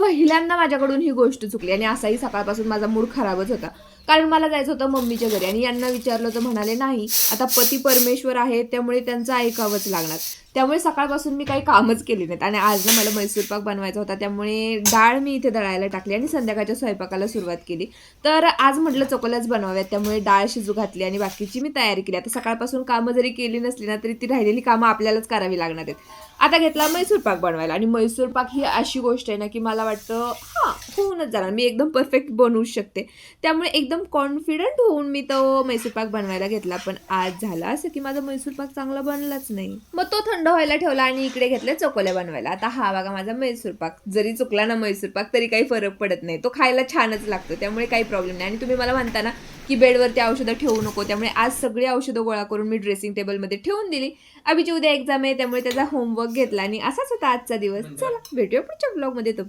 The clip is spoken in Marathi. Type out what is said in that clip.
पहिल्यांदा माझ्याकडून ही गोष्ट चुकली आणि असाही सकाळपासून माझा मूड खराबच होता. कारण मला जायचं होतं मम्मीच्या घरी आणि यांना विचारलं तर म्हणाले नाही आता पती परमेश्वर आहे त्यामुळे त्यांचं ऐकावंच लागणार. त्यामुळे सकाळपासून मी काही कामच केली नाहीत. आणि आज ना मला मैसूर पाक बनवायचा होता त्यामुळे डाळ मी इथे दळायला टाकली आणि संध्याकाळच्या स्वयंपाकाला सुरुवात केली. तर आज म्हटलं चकोल्याच बनवाव्यात त्यामुळे डाळ शिजू घातली आणि बाकीची मी तयारी केली. आता सकाळपासून कामं जरी केली नसली ना तरी ती राहिलेली कामं आपल्यालाच करावी लागणार आहेत. आता घेतला मैसूर पाक बनवायला आणि मैसूर पाक ही अशी गोष्ट आहे ना की मला वाटतं हां होऊनच जाणार. मी एकदम परफेक्ट बनवू शकते. त्यामुळे एकदम कॉन्फिडंट होऊन मी तो मैसूर पाक बनवायला घेतला. पण आज झाला असं की माझा मैसूर पाक चांगला बनलाच नाही. मग तो थंड थंड व्हायला ठेवला आणि इकडे घेतले चकोल्या बनवायला. आता हा बघा माझा मैसूर पाक. जरी चुकला ना मैसूर पाक तरी काही फरक पडत नाही. तो खायला छानच लागतो. त्यामुळे काही प्रॉब्लेम नाही. आणि तुम्ही मला म्हणता ना की बेडवरती औषधं ठेवू नको. त्यामुळे आज सगळी औषधं गोळा करून मी ड्रेसिंग टेबलमध्ये ठेवून दिली. अभिची उद्या एक्झाम आहे. त्यामुळे त्याचा होमवर्क घेतला आणि असाच होता आजचा दिवस. चला भेटूया पुढच्या ब्लॉगमध्ये तो